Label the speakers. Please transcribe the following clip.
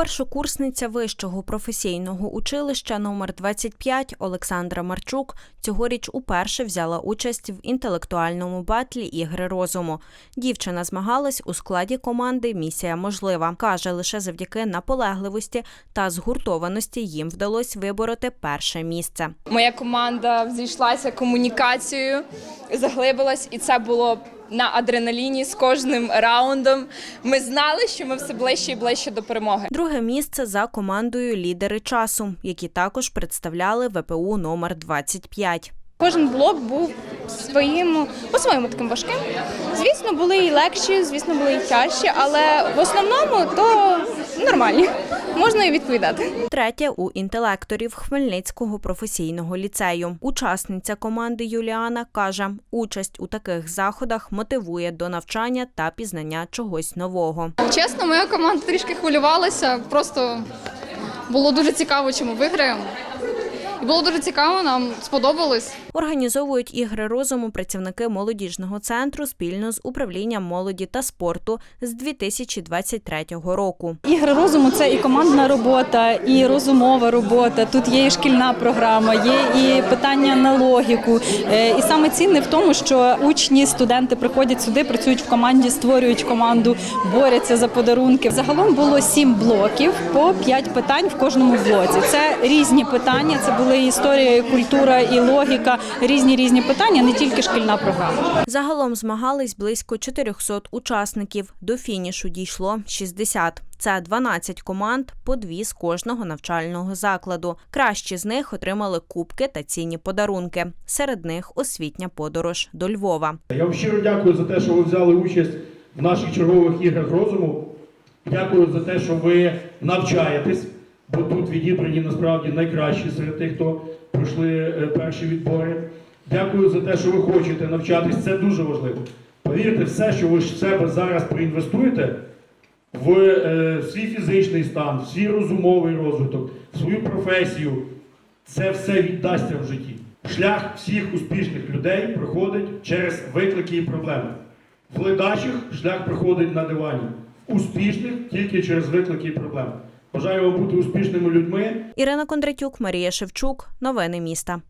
Speaker 1: Першокурсниця вищого професійного училища номер 25 Олександра Марчук цьогоріч уперше взяла участь в інтелектуальному батлі ігри розуму. Дівчина змагалась у складі команди Місія можлива. каже, лише завдяки наполегливості та згуртованості їм вдалося вибороти перше місце.
Speaker 2: Моя команда взійшлася комунікацією, заглибилась, і це було на адреналіні з кожним раундом. Ми знали, що ми все ближче і ближче до перемоги.
Speaker 1: Друге місце за командою лідери часу, які також представляли ВПУ номер 25.
Speaker 3: Кожен блок був своїм по-своєму таким важким. Звісно, були і легші, звісно, були і тяжчі, але в основному то нормальні. Можна і відповідати.
Speaker 1: Третє у інтелекторів Хмельницького професійного ліцею. Учасниця команди Юліана каже, участь у таких заходах мотивує до навчання та пізнання чогось нового.
Speaker 4: Чесно, моя команда трішки хвилювалася. Просто було дуже цікаво, чи ми виграємо. І було дуже цікаво, нам сподобалось.
Speaker 1: Організовують ігри розуму працівники молодіжного центру спільно з управлінням молоді та спорту з 2023 року.
Speaker 5: Ігри розуму це і командна робота, і розумова робота. Тут є і шкільна програма, є і питання на логіку. Е, І саме цінне в тому, що учні, студенти приходять сюди, працюють в команді, створюють команду, борються за подарунки. Загалом було сім блоків по п'ять питань в кожному блоці. Це різні питання. Це були історія, і культура, і логіка. Різні різні питання, не тільки шкільна програма.
Speaker 1: Загалом змагались близько 400 учасників. До фінішу дійшло 60. Це 12 команд, по дві з кожного навчального закладу. Кращі з них отримали кубки та цінні подарунки. Серед них освітня подорож до Львова.
Speaker 6: Я вам щиро дякую за те, що ви взяли участь в наших чергових іграх розуму. Дякую за те, що ви навчаєтесь, бо тут відібрані насправді найкращі серед тих, хто пройшли е, перші відбори. Дякую за те, що ви хочете навчатись. Це дуже важливо. Повірте, все, що ви в себе зараз проінвестуєте в е, свій фізичний стан, в свій розумовий розвиток, в свою професію, це все віддасться в житті. Шлях всіх успішних людей проходить через виклики і проблеми. В ледачих шлях проходить на дивані. Успішних тільки через виклики і проблеми. Бажаю вам бути успішними людьми.
Speaker 1: Ірина Кондратюк, Марія Шевчук. Новини міста.